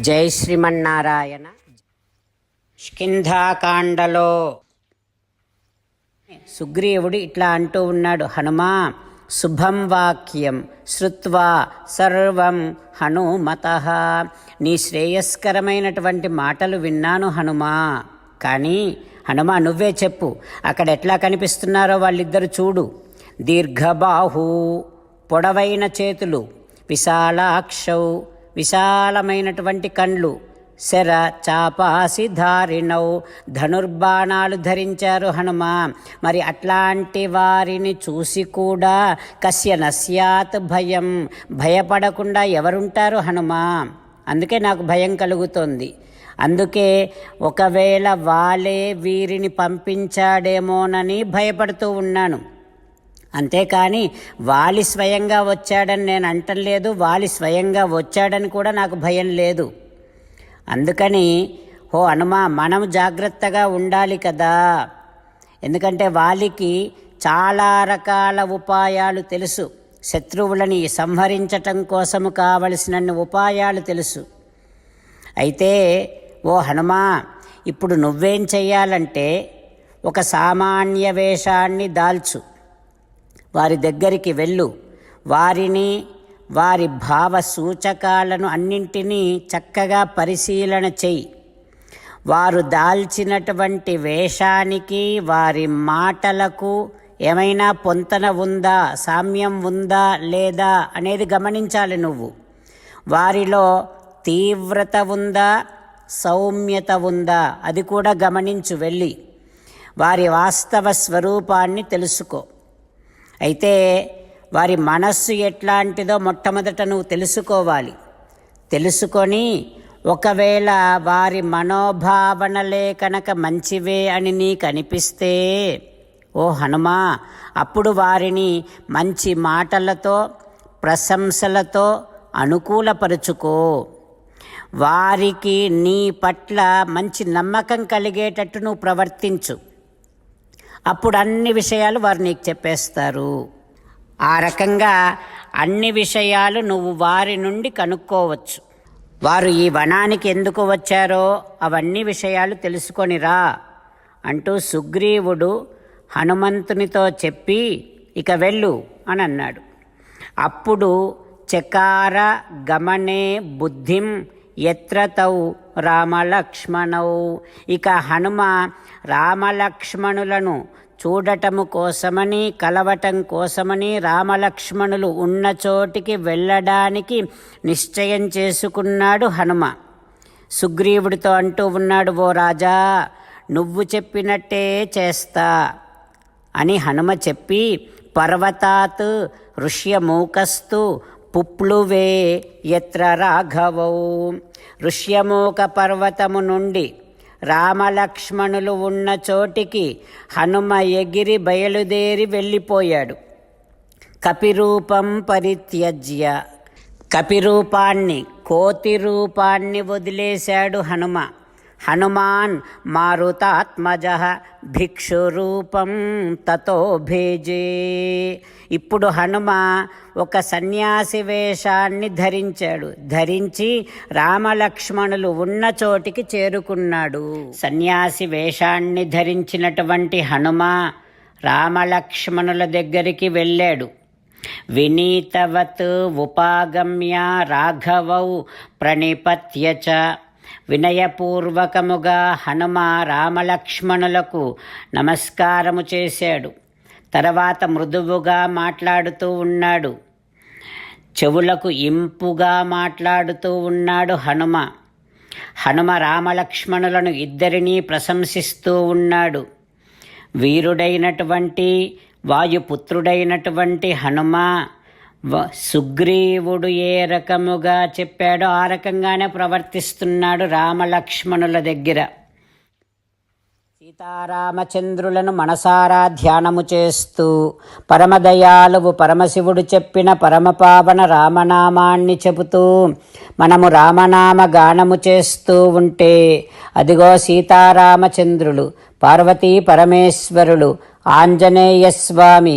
జై శ్రీమన్నారాయణ. స్కింధాకాండలో. సుగ్రీవుడు ఇట్లా అంటూ ఉన్నాడు హనుమా శుభం వాక్యం శృత్వా సర్వం హనుమత. నీ శ్రేయస్కరమైనటువంటి మాటలు విన్నాను హనుమా కానీ హనుమా నువ్వే చెప్పు అక్కడ ఎట్లా కనిపిస్తున్నారో వాళ్ళిద్దరు చూడు. దీర్ఘబాహు పొడవైన చేతులు విశాలాక్షౌ విశాలమైనటువంటి కండ్లు. శర చాపాసి ధారిణౌ ధనుర్బాణాలు ధరించారు హనుమ. మరి అట్లాంటి వారిని చూసి కూడా కస్య నస్యాత్ భయం. భయపడకుండా ఎవరుంటారు హనుమ? అందుకే నాకు భయం కలుగుతోంది. అందుకే ఒకవేళ వాళ్ళే వీరిని పంపించాడేమోనని భయపడుతూ ఉన్నాను. అంతేకాని వాలి స్వయంగా వచ్చాడని నేను అంటలేదు వాలి స్వయంగా వచ్చాడని కూడా నాకు భయం లేదు. అందుకని ఓ హనుమ మనం జాగ్రత్తగా ఉండాలి కదా. ఎందుకంటే వాలికి చాలా రకాల ఉపాయాలు తెలుసు. శత్రువులని సంహరించటం కోసము కావలసినన్ని ఉపాయాలు తెలుసు. అయితే ఓ హనుమా ఇప్పుడు నువ్వేం చెయ్యాలంటే ఒక సామాన్య వేషాన్ని దాల్చు. వారి దగ్గరికి వెళ్ళు. వారిని వారి భావ సూచకాలను అన్నింటినీ చక్కగా పరిశీలన చెయ్యి. వారు దాల్చినటువంటి వేషానికి వారి మాటలకు ఏమైనా పొంతన ఉందా సామ్యం ఉందా లేదా అనేది గమనించాలి నువ్వు. వారిలో తీవ్రత ఉందా సౌమ్యత ఉందా అది కూడా గమనించు వెళ్ళి. వారి వాస్తవ స్వరూపాన్ని తెలుసుకో. అయితే వారి మనస్సు ఎట్లాంటిదో మొట్టమొదట నువ్వు తెలుసుకోవాలి. తెలుసుకొని ఒకవేళ వారి మనోభావనలే కనుక మంచివే అని నీకు అనిపిస్తే ఓ హనుమా అప్పుడు వారిని మంచి మాటలతో ప్రశంసలతో అనుకూలపరుచుకో. వారికి నీ పట్ల మంచి నమ్మకం కలిగేటట్టు నువ్వు ప్రవర్తించు. అప్పుడు అన్ని విషయాలు వారు నీకు చెప్పేస్తారు. ఆ రకంగా అన్ని విషయాలు నువ్వు వారి నుండి కనుక్కోవచ్చు. వారు ఈ వనానికి ఎందుకు వచ్చారో అవన్నీ విషయాలు తెలుసుకొనిరా అంటూ సుగ్రీవుడు హనుమంతునితో చెప్పి ఇక వెళ్ళు అని అన్నాడు. అప్పుడు చకార గమనే బుద్ధిం ఎత్ర తౌ రామలక్ష్మణౌ. ఇక హనుమ రామలక్ష్మణులను చూడటము కోసమని కలవటం కోసమని రామలక్ష్మణులు ఉన్న చోటికి వెళ్ళడానికి నిశ్చయం చేసుకున్నాడు హనుమ. సుగ్రీవుడితో అంటూ ఉన్నాడు ఓ రాజా నువ్వు చెప్పినట్టే చేస్తా అని హనుమ చెప్పి పర్వతాత్ ఋష్యమూకస్తు పుప్లువే ఎత్ర రాఘవౌ. ఋష్యమూక పర్వతము నుండి రామలక్ష్మణులు ఉన్న చోటికి హనుమ ఎగిరి బయలుదేరి వెళ్ళిపోయాడు. కపిరూపం పరిత్యజ్య. కపిరూపాన్ని కోతి రూపాన్ని వదిలేశాడు హనుమ. హనుమాన్ మారుతాత్మజ భిక్షురూపం తతో భేజే. ఇప్పుడు హనుమ ఒక సన్యాసి వేషాన్ని ధరించాడు. ధరించి రామలక్ష్మణులు ఉన్న చోటికి చేరుకున్నాడు. సన్యాసి వేషాన్ని ధరించినటువంటి హనుమ రామలక్ష్మణుల దగ్గరికి వెళ్ళాడు. వినీతవత్ ఉపాగమ్య రాఘవౌ ప్రణిపత్య చ వినయపూర్వకముగా హనుమ రామలక్ష్మణులకు నమస్కారము చేశాడు. తర్వాత మృదువుగా మాట్లాడుతూ ఉన్నాడు. చెవులకు ఇంపుగా మాట్లాడుతూ ఉన్నాడు హనుమ. హనుమ రామలక్ష్మణులను ఇద్దరినీ ప్రశంసిస్తూ ఉన్నాడు. వీరుడైనటువంటి వాయుపుత్రుడైనటువంటి హనుమ సుగ్రీవుడు ఏ రకముగా చెప్పాడో ఆ రకంగానే ప్రవర్తిస్తున్నాడు రామలక్ష్మణుల దగ్గర. సీతారామచంద్రులను మనసారా ధ్యానము చేస్తూ పరమదయాలువు పరమశివుడు చెప్పిన పరమపావన రామనామాన్ని చెబుతూ మనము రామనామ గానము చేస్తూ ఉంటే అదిగో సీతారామచంద్రులు పార్వతీ పరమేశ్వరులు ఆంజనేయ స్వామి